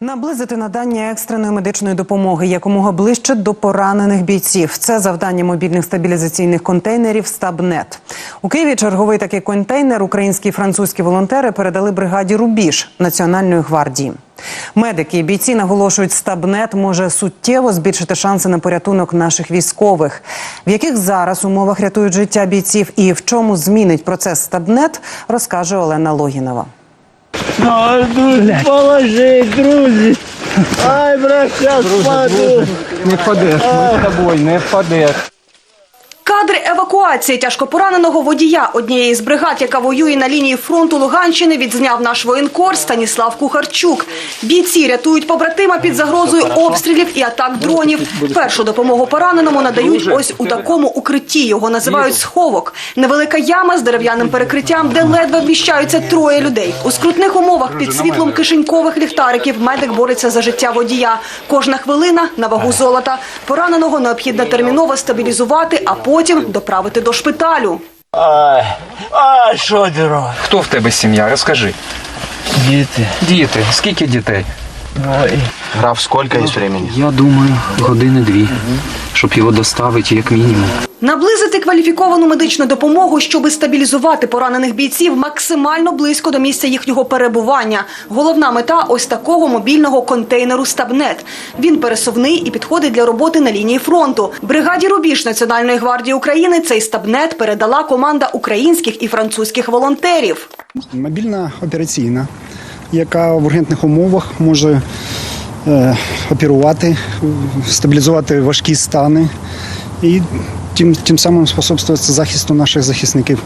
Наблизити надання екстреної медичної допомоги якомога ближче до поранених бійців. Це завдання мобільних стабілізаційних контейнерів Стабнет. У Києві черговий такий контейнер українські і французькі волонтери передали бригаді Рубіж Національної гвардії. Медики і бійці наголошують, Стабнет може суттєво збільшити шанси на порятунок наших військових. В яких зараз умовах рятують життя бійців і в чому змінить процес Стабнет, розкаже Олена Логінова. Ай, друзі, положи, друзі. Ай, брат, сейчас паду. Не впадеш, ми з тобою не впадеш. Кадри евакуації тяжкопораненого водія однієї з бригад, яка воює на лінії фронту Луганщини, відзняв наш воєнкор Станіслав Кухарчук. Бійці рятують побратима під загрозою обстрілів і атак дронів. Першу допомогу пораненому надають ось у такому укритті. Його називають сховок. Невелика яма з дерев'яним перекриттям, де ледве вміщаються троє людей. У скрутних умовах під світлом кишенькових ліхтариків медик бореться за життя водія. Кожна хвилина на вагу золота. Пораненого необхідно терміново стабілізувати, а потім доправити до шпиталю. Ай, ай, що ти? Хто в тебе сім'я? Розкажи. Діти. Діти, скільки дітей? Ой. Граф, сколько есть времени? Я думаю, години дві, щоб його доставити як мінімум. Наблизити кваліфіковану медичну допомогу, щоби стабілізувати поранених бійців максимально близько до місця їхнього перебування. Головна мета ось такого мобільного контейнеру Стабнет. Він пересувний і підходить для роботи на лінії фронту. Бригаді Рубіж Національної гвардії України цей Стабнет передала команда українських і французьких волонтерів. Мобільна операційна, яка в ургентних умовах може е, оперувати, стабілізувати важкі стани і тим, тим самим способствувати захисту наших захисників.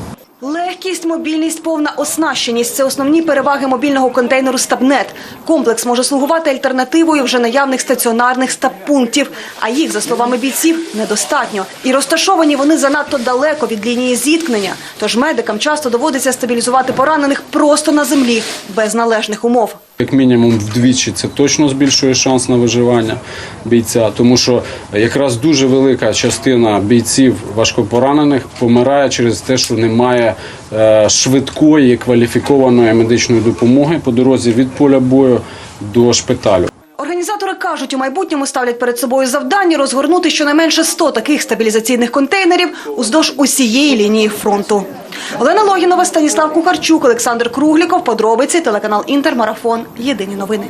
Легкість, мобільність, повна оснащеність – це основні переваги мобільного контейнеру «Стабнет». Комплекс може слугувати альтернативою вже наявних стаціонарних стаб-пунктів, а їх, за словами бійців, недостатньо. І розташовані вони занадто далеко від лінії зіткнення. Тож медикам часто доводиться стабілізувати поранених просто на землі, без належних умов. Як мінімум вдвічі це точно збільшує шанс на виживання бійця, тому що якраз дуже велика частина бійців важкопоранених помирає через те, що немає е, швидкої кваліфікованої медичної допомоги по дорозі від поля бою до шпиталю. Організатори кажуть, у майбутньому ставлять перед собою завдання розгорнути щонайменше 100 таких стабілізаційних контейнерів уздовж усієї лінії фронту. Олена Логінова, Станіслав Кухарчук, Олександр Кругліков. Подробиці телеканал Інтермарафон. Єдині новини.